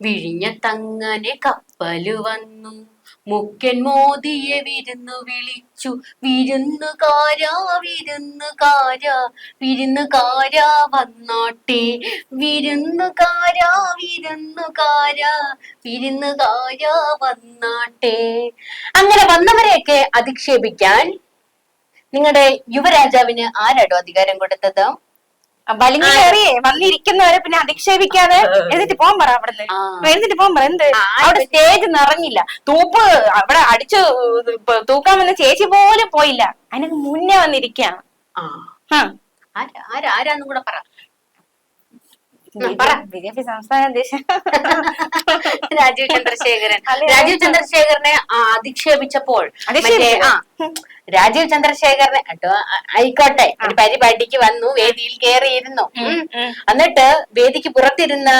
വിഴിഞ്ഞത്തങ്ങനെ കപ്പൽ വന്നു. മുക്കൻ മോദിയെ വിരുന്നു വിളിച്ചു. വിരുന്നു കാരാ വിരുന്നു വിരുന്നുകാരാ വിരുന്നു കാരാ വന്നാട്ടെ. വിരുന്നുകാരാ വിരുന്നുകാരാ വിരുന്നുകാരാ വന്നാട്ടെ. അങ്ങനെ വന്നവരെയൊക്കെ അധിക്ഷേപിക്കാൻ നിങ്ങളുടെ യുവരാജാവിന് ആരാടോ അധികാരം കൊടുത്തത്? വലിഞ്ഞു കയറിയേ വന്നിരിക്കുന്നവരെ പിന്നെ അധിക്ഷേപിക്കാതെ എഴുതിട്ട് പോകാൻ പറ അവിടെ ആ. എഴുതിട്ട് പോകാൻ പറ എന്ത്? അവിടെ സ്റ്റേജ് നിറഞ്ഞില്ല. തൂപ്പ് അവിടെ അടിച്ചു തൂക്കാൻ വന്ന ചേച്ചി പോലും പോയില്ല. അതിനൊക്കെ മുന്നേ വന്നിരിക്കാണ്. ആരാന്നും കൂടെ പറ. ബി ജെ പി സംസ്ഥാന അധ്യക്ഷൻ രാജീവ് ചന്ദ്രശേഖരൻ. രാജീവ് ചന്ദ്രശേഖരനെ അധിക്ഷേപിച്ചപ്പോൾ രാജീവ് ചന്ദ്രശേഖരനെ കേട്ടോ ആയിക്കോട്ടെ. ഒരു പരിപാടിക്ക് വന്നു വേദിയിൽ കയറിയിരുന്നു. എന്നിട്ട് വേദിക്ക് പുറത്തിരുന്ന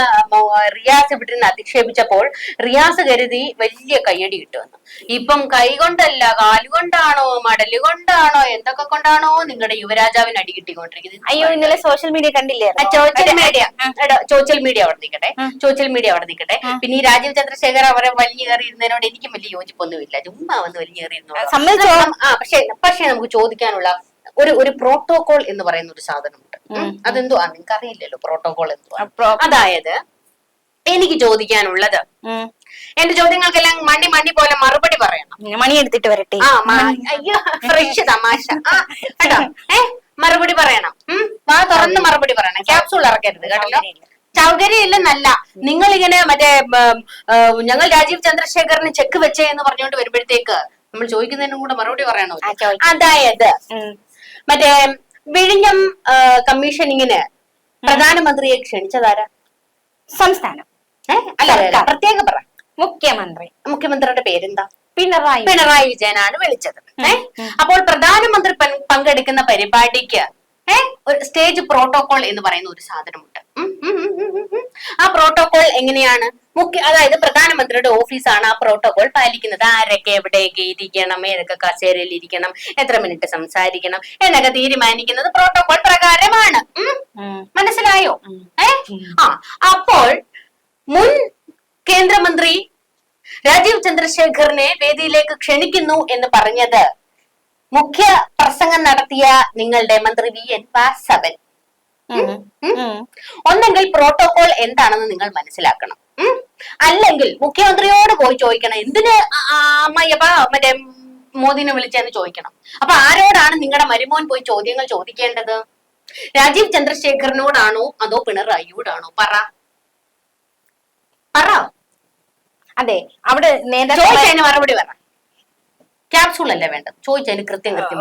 റിയാസ് ഇവിടുന്ന് അധിക്ഷേപിച്ചപ്പോൾ റിയാസ് കരുതി വലിയ കയ്യടി കിട്ടുമെന്ന്. ഇപ്പം കൈകൊണ്ടല്ല കാലുകൊണ്ടാണോ മടൽ കൊണ്ടാണോ എന്തൊക്കെ കൊണ്ടാണോ നിങ്ങളുടെ യുവരാജാവിന് അടി കിട്ടിക്കൊണ്ടിരിക്കുന്നത്. അയ്യോ ഇന്നലെ സോഷ്യൽ മീഡിയ കണ്ടില്ലേ? സോഷ്യൽ മീഡിയ സോഷ്യൽ മീഡിയ അവിടെ നിൽക്കട്ടെ സോഷ്യൽ മീഡിയ അവിടെ നിൽക്കട്ടെ പിന്നെ ഈ രാജീവ് ചന്ദ്രശേഖർ അവരെ വലിയ കയറി ഇരുന്നതിനോട് എനിക്കും വലിയ യോജിപ്പൊന്നുമില്ല. ചുമ്മാ വന്ന് വലിയ കയറി ഇരുന്നോളാം. സമ്മതിച്ചോ? ആ പക്ഷെ പക്ഷെ നമുക്ക് ചോദിക്കാനുള്ള ഒരു ഒരു പ്രോട്ടോകോൾ എന്ന് പറയുന്ന ഒരു സാധനമുണ്ട്. അതെന്തോ? ആ നിങ്ങൾക്ക് അറിയില്ലല്ലോ പ്രോട്ടോകോൾ എന്തോ അതായത് എനിക്ക് ചോദിക്കാനുള്ളത്. എന്റെ ചോദ്യങ്ങൾക്കെല്ലാം മണി മണി പോലെ മറുപടി പറയണം. മണി എടുത്തിട്ട് വരട്ടെ. അയ്യോ ഫ്രഷ് തമാശ. കേട്ടോ. ഏ മറുപടി പറയണം. ഉം വാ തുറന്ന് മറുപടി പറയണം. ക്യാപ്സൂൾ ഇറക്കരുത് കേട്ടോ. സൗകര്യമില്ലെന്നല്ല നിങ്ങൾ ഇങ്ങനെ മറ്റേ ഞങ്ങൾ രാജീവ് ചന്ദ്രശേഖറിന് ചെക്ക് വെച്ചേ എന്ന് പറഞ്ഞുകൊണ്ട് വരുമ്പോഴത്തേക്ക് നമ്മൾ ചോദിക്കുന്നതിനും കൂടെ മറുപടി പറയണോ? അതായത് മറ്റേ വിഴിഞ്ഞം കമ്മീഷനിങ്ങിന് പ്രധാനമന്ത്രിയെ ക്ഷണിച്ചതാരാ? സംസ്ഥാനം. അല്ല പ്രത്യേക പറ. മുഖ്യമന്ത്രി. മുഖ്യമന്ത്രിയുടെ പേരെന്താ? പിണറായി പിണറായി വിജയനാണ് വിളിച്ചത്. ഏഹ് അപ്പോൾ പ്രധാനമന്ത്രി പങ്ക് പങ്കെടുക്കുന്ന പരിപാടിക്ക് ഏ? ഒരു സ്റ്റേജ് പ്രോട്ടോകോൾ എന്ന് പറയുന്ന ഒരു സാധനമുണ്ട്. ആ പ്രോട്ടോകോൾ എങ്ങനെയാണ്? മുഖ്യ അതായത് പ്രധാനമന്ത്രിയുടെ ഓഫീസാണ് ആ പ്രോട്ടോകോൾ പാലിക്കുന്നത്. ആരൊക്കെ എവിടെയൊക്കെ ഇരിക്കണം ഏതൊക്കെ കസേരയിൽ ഇരിക്കണം? എത്ര മിനിറ്റ് സംസാരിക്കണം? എന്നൊക്കെ തീരുമാനിക്കുന്നത് പ്രോട്ടോകോൾ പ്രകാരമാണ്. മനസ്സിലായോ? ഏ? ആ അപ്പോൾ മുൻ കേന്ദ്രമന്ത്രി രാജീവ് ചന്ദ്രശേഖറിനെ വേദിയിലേക്ക് ക്ഷണിക്കുന്നു എന്ന് പറഞ്ഞത് മുഖ്യ പ്രസംഗം നടത്തിയ നിങ്ങളുടെ മന്ത്രി വി എൻ വാസവൻ. ഒന്നെങ്കിൽ പ്രോട്ടോകോൾ എന്താണെന്ന് നിങ്ങൾ മനസ്സിലാക്കണം? അല്ലെങ്കിൽ മുഖ്യമന്ത്രിയോട് പോയി ചോദിക്കണം എന്തിന് അമ്മയ്യപ്പ മറ്റേ മോദിനെ വിളിച്ചെന്ന് ചോദിക്കണം. അപ്പൊ ആരോടാണ് നിങ്ങളുടെ മരുമോൻ പോയി ചോദ്യങ്ങൾ ചോദിക്കേണ്ടത്? രാജീവ് ചന്ദ്രശേഖറിനോടാണോ അതോ പിണറായിയോടാണോ? പറ. പറ. അതെ അവിടെ നേതാക്കളെ മറുപടി പറ. ക്യാപ്സൂൾ അല്ലേ വേണ്ടത്? ചോദിച്ചതിന് കൃത്യം കൃത്യം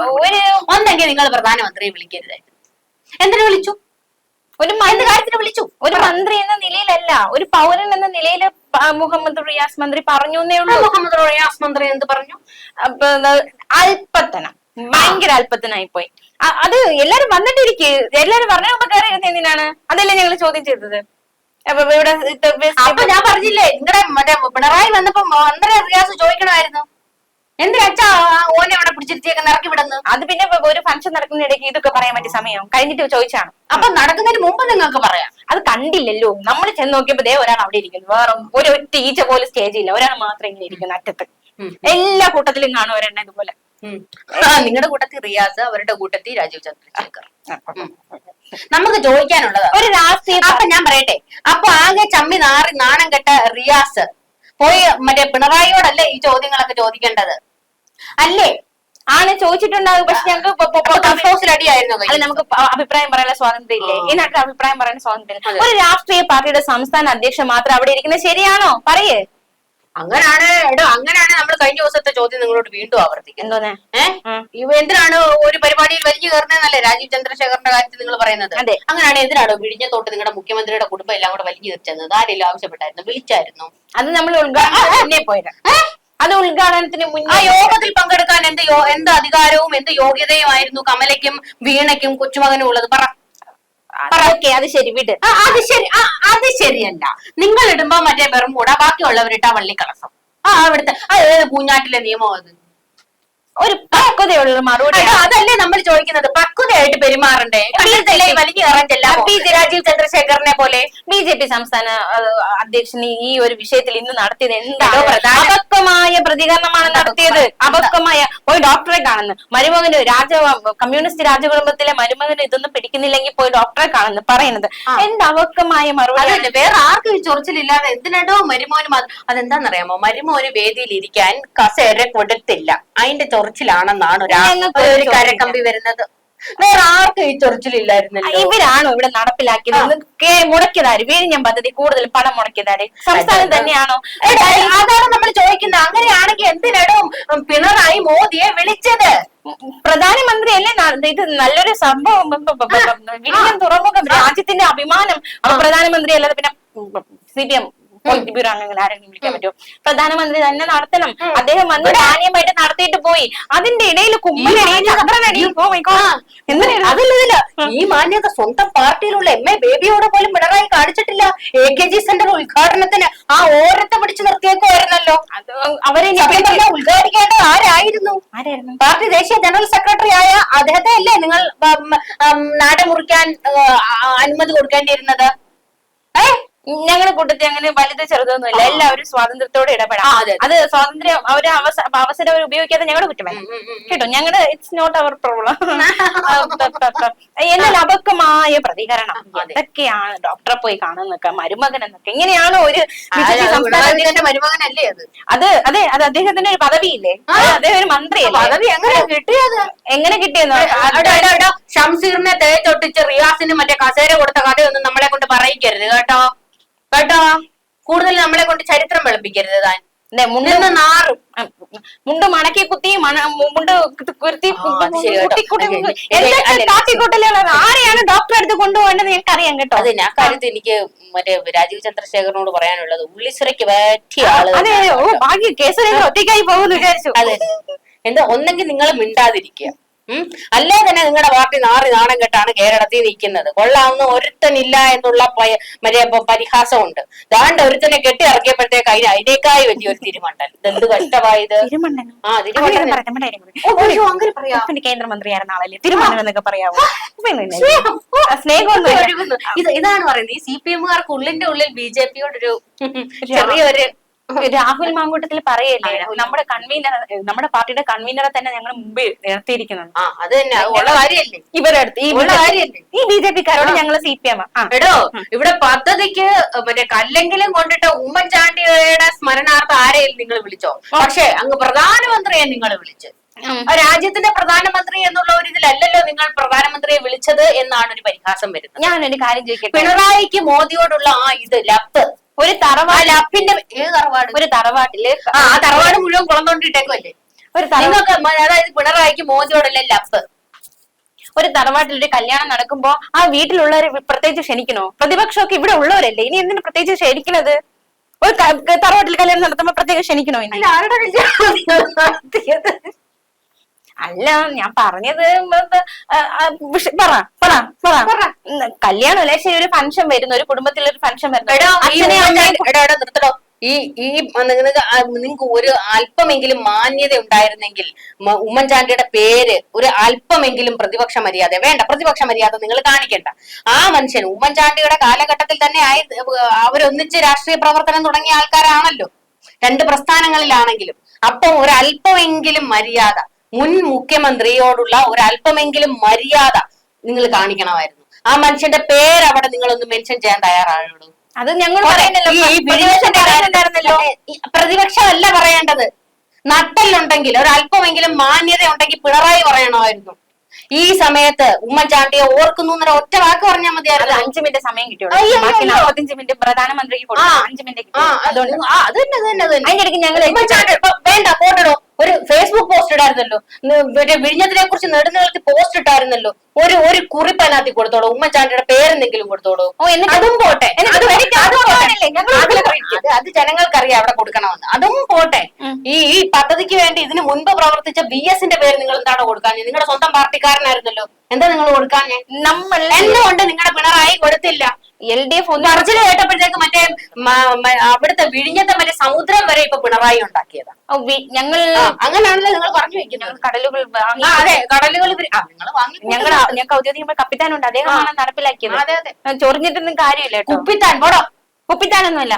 ഒന്നെങ്കിൽ നിങ്ങൾ പ്രധാനമന്ത്രിയെ വിളിക്കരുതായിരുന്നു. എന്തിനു വിളിച്ചു? ഒരു കാര്യത്തിന് വിളിച്ചു? ഒരു മന്ത്രി എന്ന നിലയിലല്ല. ഒരു പൗരൻ എന്ന നിലയിൽ മുഹമ്മദ് റിയാസ് മന്ത്രി പറഞ്ഞു എന്നേ ഉള്ളൂ. മുഹമ്മദ് റിയാസ് മന്ത്രി എന്ത് പറഞ്ഞു? അല്പത്തനം ഭയങ്കര അല്പത്തനായി പോയി അത് എല്ലാരും വന്നിട്ടിരിക്കെ. എല്ലാരും പറഞ്ഞു മുമ്പ് കയറി എന്തിനാണ്? അതല്ലേ ഞങ്ങൾ ചോദ്യം ചെയ്തത്. അപ്പൊ ഇവിടെ അപ്പൊ ഞാൻ പറഞ്ഞില്ലേ നിങ്ങളുടെ മറ്റേ പിണറായി വന്നപ്പോ മന്ത്രി റിയാസ് ചോദിക്കണമായിരുന്നു. എന്തിനാ ഓനെ അവിടെ പിടിച്ചിരുത്തിയൊക്കെ ഇറക്കി വിടുന്നു? അത് പിന്നെ ഒരു ഫംഗ്ഷൻ നടക്കുന്ന ഇടയ്ക്ക് ഇതൊക്കെ പറയാൻ പറ്റിയ സമയം. കഴിഞ്ഞിട്ട് ചോദിച്ചാണ്. അപ്പൊ നടക്കുന്നതിന് മുമ്പ് നിങ്ങൾക്ക് പറയാം. അത് കണ്ടില്ലല്ലോ. നമ്മൾ ചെന്ന് നോക്കിയപ്പോ ദേ ഒരാൾ അവിടെ ഇരിക്കുന്നു. വേറെ ഒരു ടീച്ചർ പോലും സ്റ്റേജ് ഇല്ല. ഒരാൾ മാത്രം ഇങ്ങനെ ഇരിക്കുന്നു അറ്റത്ത്. എല്ലാ കൂട്ടത്തിലും കാണും ഒരെണ്ണ ഇതുപോലെ. നിങ്ങളുടെ കൂട്ടത്തിൽ റിയാസ് അവരുടെ കൂട്ടത്തിൽ രാജീവ് ചന്ദ്രശേഖർ. നമുക്ക് ചോദിക്കാനുള്ളത് ഒരു രാഷ്ട്രീയ അപ്പൊ ഞാൻ പറയട്ടെ. അപ്പൊ ആകെ ചമ്മി നാറി നാണം കെട്ട റിയാസ് പോയി മറ്റേ പിണറായിയോടല്ലേ ഈ ചോദ്യങ്ങളൊക്കെ ചോദിക്കേണ്ടത്? അല്ലേ? ആണ് ചോദിച്ചിട്ടുണ്ടാവും. പക്ഷെ ഞങ്ങൾക്ക് അടിയായിരുന്നു അല്ല നമുക്ക് അഭിപ്രായം പറയാനുള്ള സ്വാതന്ത്ര്യം ഇല്ലേ ഈ നാട്ടിൽ അഭിപ്രായം പറയാൻ സ്വാതന്ത്ര്യം. ഇല്ല. ഒരു രാഷ്ട്രീയ പാർട്ടിയുടെ സംസ്ഥാന അധ്യക്ഷൻ മാത്രം അവിടെ ഇരിക്കുന്നത് ശരിയാണോ? പറയേ. അങ്ങനാണ്. എടോ അങ്ങനാണ് നമ്മൾ കഴിഞ്ഞ ദിവസത്തെ ചോദ്യം നിങ്ങളോട് വീണ്ടും ആവർത്തിക്കുന്നത്. ഏഹ്. ഇവ എന്തിനാണ് ഒരു പരിപാടിയിൽ വലിഞ്ഞു കയറുന്നതെന്നല്ലേ രാജീവ് ചന്ദ്രശേഖറിന്റെ കാര്യത്തിൽ നിങ്ങൾ പറയുന്നത്. അങ്ങനെയാണ് വിഴിഞ്ഞ വിഴിഞ്ഞത്തോട്ട് നിങ്ങളുടെ മുഖ്യമന്ത്രിയുടെ കുടുംബം എല്ലാം കൂടെ വലിഞ്ഞു കയറിച്ചെന്നത് ആരെങ്കിലും ആവശ്യപ്പെട്ടായിരുന്നു? വിളിച്ചായിരുന്നു. അത് നമ്മൾ മുന്നേ പോയത്. അത് ഉദ്ഘാടനത്തിന് മുന്നേ ആ യോഗത്തിൽ പങ്കെടുക്കാൻ എന്ത് എന്ത് അധികാരവും എന്ത് യോഗ്യതയുമായിരുന്നു കമലയ്ക്കും വീണയ്ക്കും കൊച്ചുമകനും ഉള്ളത്? പറ. ഓക്കെ അത് ശരി വിട്. അത് ശരി അത് ശരിയല്ല. നിങ്ങൾ ഇടുമ്പോ മറ്റേ ബെർമൂട ബാക്കിയുള്ളവരിട്ടാ വള്ളിക്കളസം. ആ അവിടുത്തെ ആ ഏത് പൂഞ്ഞാട്ടിലെ നിയമം അത്? ഒരു പക്വതയുള്ള മറുപടി. അതല്ലേ നമ്മൾ ചോദിക്കുന്നത്? പക്വതയായിട്ട് പെരുമാറണ്ടേ? വലിയ വലിഞ്ഞു കയറാൻ ചെല്ലാമോ രാജീവ് ചന്ദ്രശേഖരനെ പോലെ ബി ജെ പി സംസ്ഥാന അധ്യക്ഷൻ ഈ- ഒരു വിഷയത്തിൽ ഇന്ന് നടത്തിയത് എന്താണോ? അപക്വമായ പ്രതികരണമാണ് നടത്തിയത്. അപക്വമായ പോയി ഡോക്ടറെ കാണുന്നു. മരുമകന് രാജ കമ്മ്യൂണിസ്റ്റ് രാജകുടുംബത്തിലെ മരുമകന് ഇതൊന്നും പിടിക്കുന്നില്ലെങ്കിൽ പോയി ഡോക്ടറെ കാണുന്നു പറയുന്നത്. എന്ത് അപക്വമായ മറുപടി? വേറെ ആർക്കും ഈ ചൊറിച്ചിലില്ലാതെ എന്തിനോ മരുമോനും അതെന്താണെന്നറിയാമോ മരുമോന് വേദിയിൽ ഇരിക്കാൻ കസേര കൊടുത്തില്ല. അതിന്റെ ചൊറിച്ചിലാണെന്നാണ് ഒരു കരക്കമ്പി വരുന്നത്. വേറെ ആർക്കും ഈ ചൊറിച്ചിലില്ലായിരുന്നല്ലോ. ഇവരാണോ ഇവിടെ നടപ്പിലാക്കിയത്? മുടക്കിയതാര്? വിഴിഞ്ഞം പദ്ധതി കൂടുതൽ പണം മുടക്കിയതാര്? സംസ്ഥാനം തന്നെയാണോ? അതാണ് നമ്മൾ ചോദിക്കുന്നത്. അങ്ങനെയാണെങ്കിൽ എന്തിനടോ പിണറായി മോദിയെ വിളിച്ചത്? പ്രധാനമന്ത്രി അല്ലേ ഇത് നല്ലൊരു സംഭവം. വിഴിഞ്ഞം തുറമുഖം രാജ്യത്തിന്റെ അഭിമാനം. അപ്പൊ പ്രധാനമന്ത്രി അല്ലാതെ പിന്നെ C P M politburo അംഗങ്ങൾ ആരെങ്കിലും വിളിക്കാൻ പറ്റുമോ? പ്രധാനമന്ത്രി തന്നെ നടത്തണം. അദ്ദേഹം വന്ന് മാന്യമായിട്ട് നടത്തിയിട്ട് പോയി. അതിന്റെ ഇടയിൽ അതല്ല ഈ മാന്യത സ്വന്തം പാർട്ടിയിലുള്ള എം എ ബേബിയോട് പോലും പിണറായി കാണിച്ചിട്ടില്ല. എ കെ ജി സെന്റർ ഉദ്ഘാടനത്തിന് ആ ഓരത്തെ പിടിച്ചു നിർത്തിയേക്കുമായിരുന്നല്ലോ അവരെ ഉദ്ഘാടിക്കേണ്ടത് ആരായിരുന്നു? ആരായിരുന്നു? പാർട്ടി ദേശീയ ജനറൽ സെക്രട്ടറി ആയ അദ്ദേഹത്തെ അല്ലേ നിങ്ങൾ നാട് മുറിക്കാൻ അനുമതി കൊടുക്കേണ്ടിയിരുന്നത്? ഏ? ഞങ്ങളുടെ കൂട്ടത്തിൽ അങ്ങനെ വലുത് ചെറുതൊന്നുമില്ല. എല്ലാവരും സ്വാതന്ത്ര്യത്തോടെ ഇടപെടാം. അത് സ്വാതന്ത്ര്യം അവർ അവസ- അവസരം അവർ ഉപയോഗിക്കാതെ ഞങ്ങളുടെ കുറ്റമല്ല ഉം. കേട്ടോ? ഞങ്ങളുടെ ഇറ്റ്സ് നോട്ട് അവർ പ്രോബ്ലം എന്നാൽ അപക്വമായ പ്രതികരണം. അതൊക്കെയാണ് എന്തൊക്കെയാണ് ഡോക്ടറെ പോയി കാണുന്നൊക്കെ മരുമകൻ എന്നൊക്കെ? ഇങ്ങനെയാണ് ഒരു മരുമകനല്ലേ അത്? അത് അതെ അത് അദ്ദേഹത്തിന്റെ ഒരു പദവിയില്ലേ? ഇല്ലേ അദ്ദേഹം ഒരു മന്ത്രിയല്ലേ? പദവി എങ്ങനെ കിട്ടിയത് എങ്ങനെ കിട്ടിയെന്ന്? ഷംസീറിനെ തേച്ചൊട്ടിച്ച് റിയാസിന് മറ്റേ കസേര കൊടുത്ത കഥയൊന്നും നമ്മളെ കൊണ്ട് പറയിക്കരുത് കേട്ടോ. കേട്ടോ? കൂടുതൽ നമ്മളെ കൊണ്ട് ചരിത്രം വെളുപ്പിക്കരുത് താൻ. ദേ, മുണ്ട് നാറും. മുണ്ട് മണക്കി കുത്തി മണ മുണ്ട് കുത്തി കാട്ടിക്കൂട്ടലുകളാണ്? ആരെയാണ് ഡോക്ടറെ അടുത്ത് കൊണ്ടുപോകേണ്ടത് ഞങ്ങൾക്ക് അറിയാം കേട്ടോ. അതെ ഞാൻ കാര്യത്തിൽ എനിക്ക് മറ്റേ രാജീവ് ചന്ദ്രശേഖരനോട് പറയാനുള്ളത് ഉള്ളിസുരയ്ക്ക് പറ്റിയ ആൾ അതെ ഓ. ഭാഗ്യം കേസുകൾ ഒറ്റയ്ക്കായി പോകുന്നു വിചാരിച്ചു. അതെ. എന്താ ഒന്നെങ്കിൽ നിങ്ങൾ മിണ്ടാതിരിക്കുക. അല്ലേ തന്നെ നിങ്ങളുടെ പാർട്ടി നാറി നാണം കെട്ടാണ് കേരളത്തിൽ നിൽക്കുന്നത്. കൊള്ളാവുന്ന ഒരുത്തനില്ല എന്നുള്ള പരിഹാസമുണ്ട്. ദാണ്ട് ഒരുത്തനെ കെട്ടി ഇറക്കിയപ്പോഴത്തേക്ക് അതിന് അതിനേക്കായി വലിയൊരു തിരുമണ്ടൽ. ഇതെന്ത് കഷ്ടമായത്? ആ കേന്ദ്രമന്ത്രിയായിരുന്ന ആളല്ലേ? എന്നൊക്കെ പറയാമോ സ്നേഹം. ഇതാണ് പറയുന്നത്. ഈ സി പി എമ്മുകാർക്ക് ഉള്ളിന്റെ ഉള്ളിൽ ബി ജെ പിയോടൊരു ചെറിയൊരു രാഹുൽ മാങ്കൂട്ടത്തിൽ പറയല്ലേ നമ്മുടെ കൺവീനർ നമ്മുടെ പാർട്ടിയുടെ കൺവീനറെ തന്നെ ഞങ്ങൾ മുമ്പ് നിർത്തിയിരിക്കുന്നത് അത് തന്നെ അത് ഉള്ള കാര്യല്ലേ? ഇവരുടെ അടുത്ത് ഈ ഈ ബി ജെ പിക്കാരോട് ഞങ്ങൾ സി പി എം എടോ ഇവിടെ പദ്ധതിക്ക് മറ്റേ കല്ലെങ്കിലും കൊണ്ടിട്ട് ഉമ്മൻചാണ്ടിയുടെ സ്മരണാർത്ഥം ആരെയും നിങ്ങൾ വിളിച്ചോ? പക്ഷെ അങ്ങ് പ്രധാനമന്ത്രിയെ നിങ്ങൾ വിളിച്ചു. രാജ്യത്തിന്റെ പ്രധാനമന്ത്രി എന്നുള്ള ഒരു ഇതിലല്ലല്ലോ നിങ്ങൾ പ്രധാനമന്ത്രിയെ വിളിച്ചത് എന്നാണ് ഒരു പരിഹാസം വരുന്നത്. ഞാനൊരു കാര്യം ചോദിക്കട്ടെ? പിണറായിക്ക് മോദിയോടുള്ള ആ ഇത് ലപ്പ്. ഒരു തറവാട് അപ്പിന്റെ ഏത് തറവാട്? ഒരു തറവാട്ടിൽ. ആ ആ തറവാട് മുഴുവൻ കുളന്നോണ്ടിട്ടേക്കല്ലേ ഒരു തറ നിങ്ങൾക്ക് മ- അതായത് പിണറായിക്ക് മോദിയോടുള്ള ലപ്പ് ഒരു തറവാട്ടിൽ ഒരു കല്യാണം നടക്കുമ്പോ ആ വീട്ടിലുള്ളവരെ പ്രത്യേകിച്ച് ക്ഷണിക്കണോ? പ്രതിപക്ഷമൊക്കെ ഇവിടെ ഉള്ളവരല്ലേ? ഇനി എന്തിനു പ്രത്യേകിച്ച് ക്ഷണിക്കണത്? ഒരു ക- തറവാട്ടിൽ കല്യാണം നടത്തുമ്പോ പ്രത്യേകം ക്ഷണിക്കണോ ഇനി? ആരുടെ കല്യാണം? അല്ല ഞാൻ പറഞ്ഞത് പറ പറ പറ. കല്യാണം അല്ലേ? ശരി ഒരു ഫംഗ്ഷൻ വരുന്നു ഒരു കുടുംബത്തിൽ ഒരു ഫംഗ്ഷൻ വരുന്നു ഈ നിർത്തടോ. ഈ ഈ നിങ്ങൾക്ക് നിങ്ങൾക്ക് ഒരു അല്പമെങ്കിലും മാന്യത ഉണ്ടായിരുന്നെങ്കിൽ ഉമ്മൻചാണ്ടിയുടെ പേര് ഒരു അല്പമെങ്കിലും പ്രതിപക്ഷ മര്യാദ വേണ്ട പ്രതിപക്ഷ മര്യാദ നിങ്ങൾ കാണിക്കേണ്ട. ആ മനുഷ്യൻ ഉമ്മൻചാണ്ടിയുടെ കാലഘട്ടത്തിൽ തന്നെ ആയി അവരൊന്നിച്ച് രാഷ്ട്രീയ പ്രവർത്തനം തുടങ്ങിയ ആൾക്കാരാണല്ലോ. രണ്ട് പ്രസ്ഥാനങ്ങളിലാണെങ്കിലും. അപ്പം ഒരു അല്പമെങ്കിലും മര്യാദ മുൻ മുഖ്യമന്ത്രിയോടുള്ള ഒരു അല്പമെങ്കിലും മര്യാദ നിങ്ങൾ കാണിക്കണമായിരുന്നു. ആ മനുഷ്യന്റെ പേര് അവിടെ നിങ്ങളൊന്ന് മെൻഷൻ ചെയ്യാൻ തയ്യാറാണുള്ളൂ അത് ഞങ്ങൾ പ്രതിപക്ഷമല്ല പറയേണ്ടത്. നട്ടലുണ്ടെങ്കിൽ ഒരല്പമെങ്കിലും മാന്യത ഉണ്ടെങ്കിൽ പിണറായി പറയണമായിരുന്നു. ഈ സമയത്ത് ഉമ്മൻചാണ്ടിയെ ഓർക്കുന്നു എന്നൊരു ഒറ്റ വാക്ക് പറഞ്ഞാൽ മതിയായിരുന്നു. അഞ്ചു മിനിറ്റ് സമയം കിട്ടിയോളൂ മിനിറ്റ് പ്രധാനമന്ത്രിക്ക് അഞ്ചു മിനിറ്റ് അതിന്റെ ഇടയ്ക്ക് ഞങ്ങൾ വേണ്ട പോട്ടടോ. ഒരു ഫേസ്ബുക്ക് പോസ്റ്റ് ഇടായിരുന്നല്ലോ. മറ്റേ വിഴിഞ്ഞത്തിനെ കുറിച്ച് നെടുന്നേൽക്ക് പോസ്റ്റ് ഇട്ടായിരുന്നല്ലോ. ഒരു ഒരു കുറിപ്പ് അതിനകത്ത് കൊടുത്തോളൂ. ഉമ്മൻചാണ്ടിയുടെ പേരെന്തെങ്കിലും കൊടുത്തോളൂ. അതും പോട്ടെ. അത് ജനങ്ങൾക്കറിയാം അവിടെ കൊടുക്കണമെന്ന്. അതും പോട്ടെ. ഈ ഈ പദ്ധതിക്ക് വേണ്ടി ഇതിന് മുൻപ് പ്രവർത്തിച്ച ബി എസിന്റെ പേര് നിങ്ങൾ എന്താണ് കൊടുക്കാൻ? നിങ്ങളുടെ സ്വന്തം പാർട്ടിക്കാരനായിരുന്നല്ലോ. എന്താ നിങ്ങൾ കൊടുക്കാൻ? നമ്മൾ എന്തുകൊണ്ട് നിങ്ങളുടെ പിണറായി കൊടുത്തില്ല. എൽ ഡി എഫ് ഒന്ന് അർജുന കേട്ടപ്പോഴത്തേക്ക് മറ്റേ അവിടുത്തെ വിഴിഞ്ഞത്തെ മറ്റേ സമുദ്രം വരെ ഇപ്പൊ പിണറായി ഉണ്ടാക്കിയതാ. ഞങ്ങൾ അങ്ങനെയാണല്ലോ നിങ്ങൾ പറഞ്ഞു വെക്കുന്നത്. കടലുകൾ അതെ ഞങ്ങൾ ഞങ്ങൾക്ക് ഔദ്യോഗിക കപ്പിത്താനുണ്ട്. അദ്ദേഹമാണ് നടപ്പിലാക്കിയത്. ചൊറിഞ്ഞിട്ടൊന്നും കാര്യമില്ല കുപ്പിത്താൻ പോടോ. കുപ്പിത്താനൊന്നുമില്ല.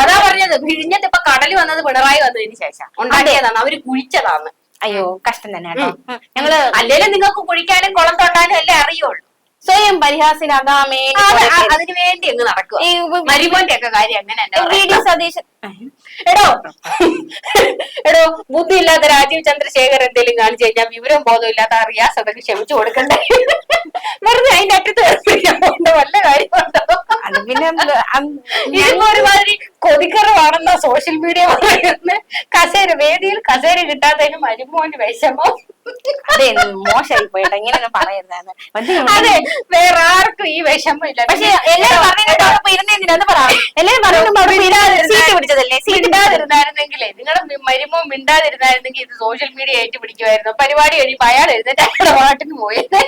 അതാ പറഞ്ഞത്. വിഴിഞ്ഞത്ത് ഇപ്പൊ കടൽ വന്നത് പിണറായി വന്നതിന് ശേഷം. ഉണ്ടാക്കിയതാണ്. അവർ കുഴിച്ചതാണ്. അയ്യോ കഷ്ടം തന്നെ കേട്ടോ. ഉം. ഞങ്ങൾ അല്ലേലും നിങ്ങൾക്ക് കുഴിക്കാനും കുളം തൊണ്ടാനും അല്ലേ അറിയുള്ളൂ. സ്വയം പരിഹാസിനാകാമേ. അതിനു വേണ്ടി അങ്ങ് നടക്കുക ബുദ്ധി മരുമോന്റെ ഒക്കെ കാര്യം അങ്ങനെ. സതീശൻ. എടോ. എടോ ബുദ്ധിയില്ലാത്ത രാജീവ് ചന്ദ്രശേഖർ എന്തെങ്കിലും കാണിച്ചു കഴിഞ്ഞാൽ വിവരം ബോധമില്ലാത്ത ഇല്ലാത്ത അറിയാസ് അതൊക്കെ ക്ഷമിച്ചു കൊടുക്കണ്ടേ? വെറുതെ അതിന്റെ അറ്റത്ത് പോകേണ്ട വല്ല കാര്യമുണ്ടോ? പിന്നെ ഒരുമാതിരി കൊതിക്കറവാണെന്ന സോഷ്യൽ മീഡിയ പറയുന്നത് കസേര വേദിയിൽ കസേര കിട്ടാത്തതിന് മരുമോന്റെ വിഷമം. അതെ മോശമായി പോയിട്ട്. ഇങ്ങനെ പറയരുതായിരുന്നു അതെ വേറെ ആർക്കും ഈ വിഷമം ഇല്ല പക്ഷെ എല്ലാരും പറഞ്ഞിട്ട് അവിടെ ഇരുന്നേന്തിനാന്ന് പറ. എല്ലാരും പറഞ്ഞിട്ട് അവിടെ സീറ്റ് പിടിച്ചതല്ലേ? മിണ്ടാതിരുന്നായിരുന്നെങ്കിലേ നിങ്ങളുടെ മരുമോ മിണ്ടാതിരുന്നായിരുന്നെങ്കിൽ ഇത് സോഷ്യൽ മീഡിയ ആയിട്ട് പിടിക്കുമായിരുന്നു. പരിപാടി കഴിയുമ്പോ അയാൾ എഴുന്നേറ്റ് അയാളുടെ പാട്ടിന് പോയത്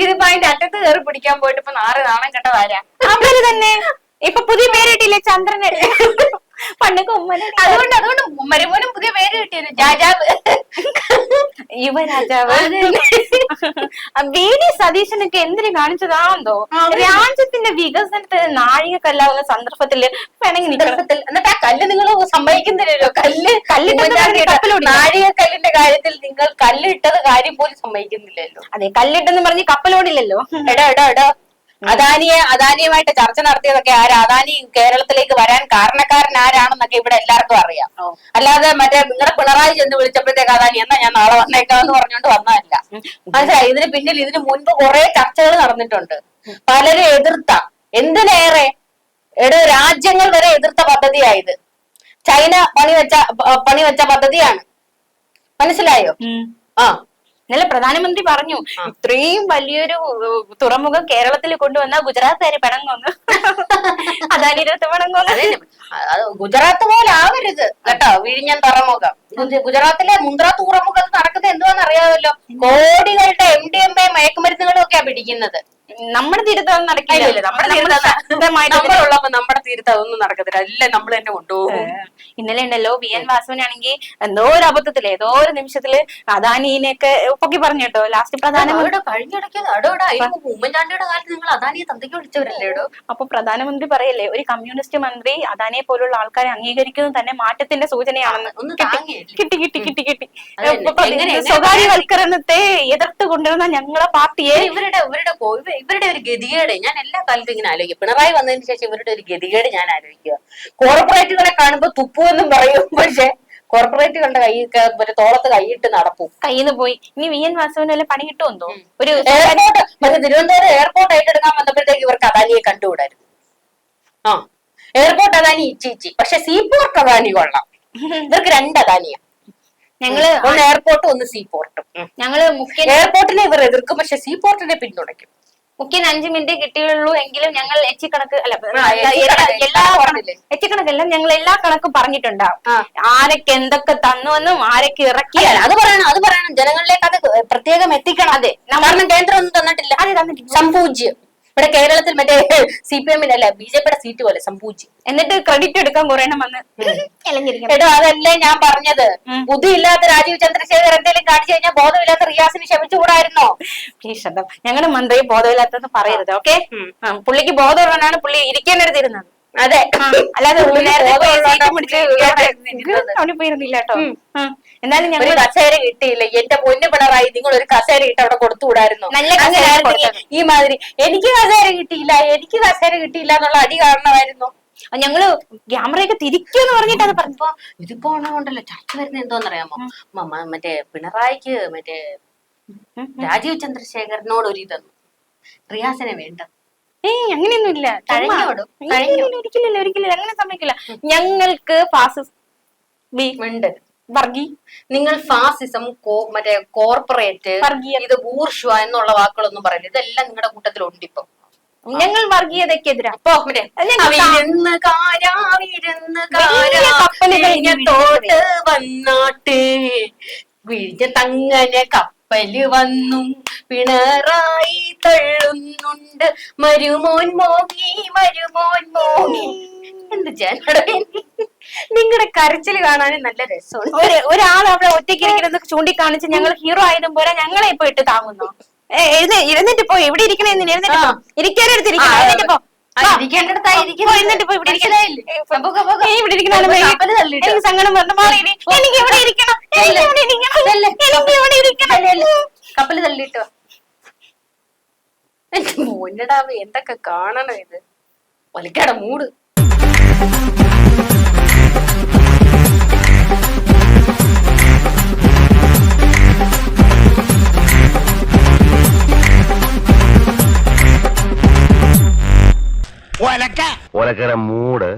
ഇതിപ്പോ അതിന്റെ അറ്റത്ത് കയറി പിടിക്കാൻ പോയിട്ട് ഇപ്പൊ നാറ് നാണം കെട്ടതാരാ അവർ തന്നെ. ഇപ്പൊ പുതിയ പേരിട്ടില്ലേ ചന്ദ്രനെ പണ്ട് കൊമ്മനെ അതുകൊണ്ട് അതുകൊണ്ട് മരുമോനും പുതിയ പേര് കിട്ടിയത്. ജാജാവ് യുവരാജാവ് വി ഡി സതീശനൊക്കെ എന്തിനു കാണിച്ചതാണെന്തോ രാജ്യത്തിന്റെ വികസനത്തിന് നാഴിക കല്ലാവുന്ന സന്ദർഭത്തിൽ വേണമെങ്കിൽ സന്ദർഭത്തിൽ എന്നിട്ട് ആ കല്ല് നിങ്ങൾ സമ്മതിക്കുന്നില്ലല്ലോ. കല്ല് കല്ല് നാഴിക കല്ലിന്റെ നാഴികക്കല്ലിന്റെ കാര്യത്തിൽ നിങ്ങൾ കല്ലിട്ടത് കാര്യം പോലും സമ്മതിക്കുന്നില്ലല്ലോ. അതെ കല്ലിട്ടെന്ന് പറഞ്ഞ് കപ്പലോടില്ലല്ലോ എടാ എടാ എടോ. അദാനിയെ അദാനിയുമായിട്ട് ചർച്ച നടത്തിയതൊക്കെ ആര് അദാനി കേരളത്തിലേക്ക് വരാൻ കാരണക്കാരൻ ആരാണെന്നൊക്കെ ഇവിടെ എല്ലാവർക്കും അറിയാം. അല്ലാതെ മറ്റേ നിങ്ങളുടെ പിണറായി ചെന്ന് വിളിച്ചപ്പോഴത്തേക്ക് അദാനി എന്നാ ഞാൻ നാളെ വന്നേക്കാന്ന് പറഞ്ഞുകൊണ്ട് വന്നതല്ല. മനസ്സിലായി? ഇതിന് പിന്നിൽ ഇതിന് മുൻപ് കുറെ ചർച്ചകൾ നടന്നിട്ടുണ്ട്. പലരും എതിർത്ത എന്തിനേറെ? എടോ രാജ്യങ്ങൾ വരെ എതിർത്ത പദ്ധതിയായത്. ചൈന പണി വെച്ച പണി വെച്ച പദ്ധതിയാണ്. മനസ്സിലായോ? ആ. ഇന്നലെ പ്രധാനമന്ത്രി പറഞ്ഞു ഇത്രയും വലിയൊരു തുറമുഖം കേരളത്തിൽ കൊണ്ടുവന്ന ഗുജറാത്തുകാര് കൊന്നു. അദാനിരത്ത് ഇരുപത്തി പണം കൊന്നു. ഗുജറാത്ത് പോലെ ആവരുത് കേട്ടോ വിഴിഞ്ഞൻ തുറമുഖം. ഗുജ- ഗുജറാത്തിലെ മുന്ദ്ര തുറമുഖത്ത് നടക്കുന്നത് എന്തുവാന്ന് അറിയാമല്ലോ? കോടികളുടെ എം ഡി എം എ മയക്കുമരുന്നുകളും ഒക്കെയാ പിടിക്കുന്നത്. നമ്മുടെ നടക്കില്ല. തീരത്ത് ശക്തമായിട്ട് നമ്മളുള്ളപ്പോ നമ്മുടെ തീരത്ത് അതൊന്നും നടക്കത്തില്ല. എല്ലാം നമ്മൾ തന്നെ കൊണ്ടുപോകും. ഇന്നലെ ഉണ്ടല്ലോ വി എൻ വാസുവിനാണെങ്കിൽ എന്തോ ഒരു അബദ്ധത്തിൽ ഏതോ ഒരു നിമിഷത്തിൽ അദാനിനെയൊക്കെ പൊക്കി പറഞ്ഞു കേട്ടോ. ലാസ്റ്റ് പ്രധാനമന്ത്രി കഴിഞ്ഞിടയ്ക്ക് ഉമ്മൻചാണ്ടിയുടെ കാലത്ത് നിങ്ങൾ അദാനിയെ തന്തയ്ക്ക് വിളിച്ചവരല്ലേ ഇടോ അപ്പൊ പ്രധാനമന്ത്രി പറയല്ലേ ഒരു കമ്മ്യൂണിസ്റ്റ് മന്ത്രി അദാനിയെ പോലുള്ള ആൾക്കാരെ അംഗീകരിക്കുന്നത് തന്നെ മാറ്റത്തിന്റെ സൂചനയാണെന്ന്. കിട്ടി കിട്ടി കിട്ടി കിട്ടി അതന്നെ. സ്വകാര്യവൽക്കരണത്തെ എതിർത്ത് കൊണ്ടുവരുന്ന ഞങ്ങളെ പാർട്ടിയെ ഇവരുടെ ഇവരുടെ ഇവരുടെ ഒരു ഗതികേട് ഞാൻ എല്ലാ കാലത്തും ഇങ്ങനെ ആലോചിക്കും. പിണറായി വന്നതിന് ശേഷം ഇവരുടെ ഒരു ഗതികേട് ഞാൻ ആലോചിക്കുക. കോർപ്പറേറ്റുകളെ കാണുമ്പോ തുപ്പുവെന്നും പറയും. പക്ഷെ കോർപ്പറേറ്റുകളുടെ കൈ മറ്റേ തോളത്ത് കൈയിട്ട് നടക്കും. കയ്യിൽ നിന്ന് പോയി. ഇനി വി എൻ വാസവന് വല്ല പണി കിട്ടുമെന്നോ ഒരു എയർപോർട്ട് മറ്റേ തിരുവനന്തപുരം എയർപോർട്ട് ഏറ്റെടുക്കാൻ വന്നപ്പോഴത്തേക്ക് ഇവർക്ക് അദാനിയെ കണ്ടുകൂടായിരുന്നു. ആ. എയർപോർട്ട് അദാനി ഇച്ചിച്ചി പക്ഷെ സീപോർട്ട് അദാനി കൊള്ളാം. ഇവർക്ക് രണ്ട് അദാനിയാ. ഞങ്ങൾ ഒന്ന് എയർപോർട്ടും ഒന്ന് സീപോർട്ടും ഞങ്ങൾ മുഖ്യ എയർപോർട്ടിനെ ഇവർ എതിർക്കും പക്ഷെ സീപോർട്ടിനെ പിന്തുണയ്ക്കും. മുഖ്യൻ അഞ്ചു മിനിറ്റ് കിട്ടിയുള്ളൂ എങ്കിലും ഞങ്ങൾ അല്ല എച്ചി എല്ലാ- കണക്ക് എല്ലാ പറഞ്ഞില്ലേ? എച്ചിക്കണക്കല്ല ഞങ്ങൾ എല്ലാ കണക്കും പറഞ്ഞിട്ടുണ്ടാവും. ആരൊക്കെ എന്തൊക്കെ തന്നുവെന്നും ആരൊക്കെ ഇറക്കി അല്ല അത് പറയണം അത് പറയണം. ജനങ്ങളിലേക്ക് അത് പ്രത്യേകം എത്തിക്കണം. അതെ. കാരണം കേന്ദ്രം ഒന്നും തന്നിട്ടില്ല. അതെ തന്നിട്ടില്ല. സംപൂജ്യം ഇവിടെ കേരളത്തിൽ മറ്റേ സി പി എമ്മിന് എമ്മിനല്ല ബി ജെ പിയുടെ സീറ്റ് പോലെ സംഭവിച്ചു എന്നിട്ട് ക്രെഡിറ്റ് എടുക്കാൻ കുറെ എണ്ണം വന്ന്. എടോ അതല്ലേ ഞാൻ പറഞ്ഞത്. ബുദ്ധിയില്ലാത്ത രാജീവ് ചന്ദ്രശേഖർ എന്തെങ്കിലും കാണിച്ചു കഴിഞ്ഞാൽ ബോധമില്ലാത്ത റിയാസിന് ക്ഷമിച്ചുകൂടായിരുന്നോ ഞങ്ങളുടെ മന്ത്രി ബോധമില്ലാത്തെന്ന് പറയരുത് ഓക്കെ? പുള്ളിക്ക് ബോധമുള്ളതാണ് പുള്ളി ഇരിക്കാനെടുത്തിരുന്നത് അതെ. അല്ലാതെ പോയിരുന്നില്ല കേട്ടോ. എന്നാലും ഞങ്ങൾ കസേര കിട്ടിയില്ല? എന്റെ പൊന്നു പിണറായി നിങ്ങൾ ഒരു കസേര കിട്ടി അവിടെ കൊടുത്തുകൂടായിരുന്നോ നല്ല കസേര ഈ മാതിരി എനിക്ക് കസേര കിട്ടിയില്ല എനിക്ക് കസേര കിട്ടിയില്ല എന്നുള്ള അടി കാരണമായിരുന്നു. ഞങ്ങൾ ക്യാമറയൊക്കെ തിരിക്കുമെന്ന് പറഞ്ഞിട്ട് അത് പറഞ്ഞപ്പോ ഇതിപ്പോ ഉണ്ടല്ലോ? ചർച്ച വരുന്ന എന്തോന്നറിയാമോ? മറ്റേ പിണറായിക്ക് മറ്റേ രാജീവ് ചന്ദ്രശേഖരനോട് ഒരു ഇതെന്നു റിയാസിനെ വേണ്ട ഏയ് അങ്ങനെയൊന്നും ഇല്ല കഴിഞ്ഞോടും, ഒരിക്കലില്ല ഒരിക്കലില്ല അങ്ങനെ സമ്മതിക്കില്ല ഞങ്ങൾക്ക് ഫാസിസ് ഉണ്ട്. വർഗി. നിങ്ങൾ ഫാസിസം കോ- മറ്റേ കോർപ്പറേറ്റ് ഇത് ബൂർഷ്വ എന്നുള്ള വാക്കുകളൊന്നും പറയില്ല. ഇതെല്ലാം നിങ്ങളുടെ കൂട്ടത്തിലുണ്ട് ഇപ്പൊ. ഞങ്ങൾ കപ്പ വിരുന്ന് കാരാ, കപ്പലുകൾ വന്നാട്ട് വിഴിഞ്ഞ തങ്ങനെ കപ്പൽ വന്നു പിണറായി തള്ളുന്നുണ്ട്. മരുമോൻ മോങ്ങി മരുമോൻ മോങ്ങി. എന്ത് ചേട്ടാ നിങ്ങളുടെ കരച്ചിൽ കാണാൻ നല്ല രസമുണ്ട് ഒരു ഒരാൾ അവിടെ ഒറ്റയ്ക്ക് ഇരിക്കുന്നത് ചൂണ്ടിക്കാണിച്ച് ഞങ്ങൾ ഹീറോ ആയതും പോലെ ഞങ്ങളെ ഇപ്പൊ ഇട്ട് താങ്ങുന്നു. ഏ, എഴുന്നേ ഇരുന്നിട്ട് പോ. എവിടെ ഇരിക്കണേ എഴുന്നേറ്റ് പോ. ആ. ഇരിക്കാനെടുത്ത് ഇരിക്കണം. എഴുന്നേറ്റ് പോ. എനിക്ക് സങ്കടം ഇവിടെ ഇരിക്കണം. എനിക്ക് ഇവിടെ ഇരിക്കണം. കപ്പൽ തള്ളിട്ടോ മോന്നടാവ് എന്തൊക്കെ കാണണം ഇത്? ഒലിക്കട മൂട്. മൂട്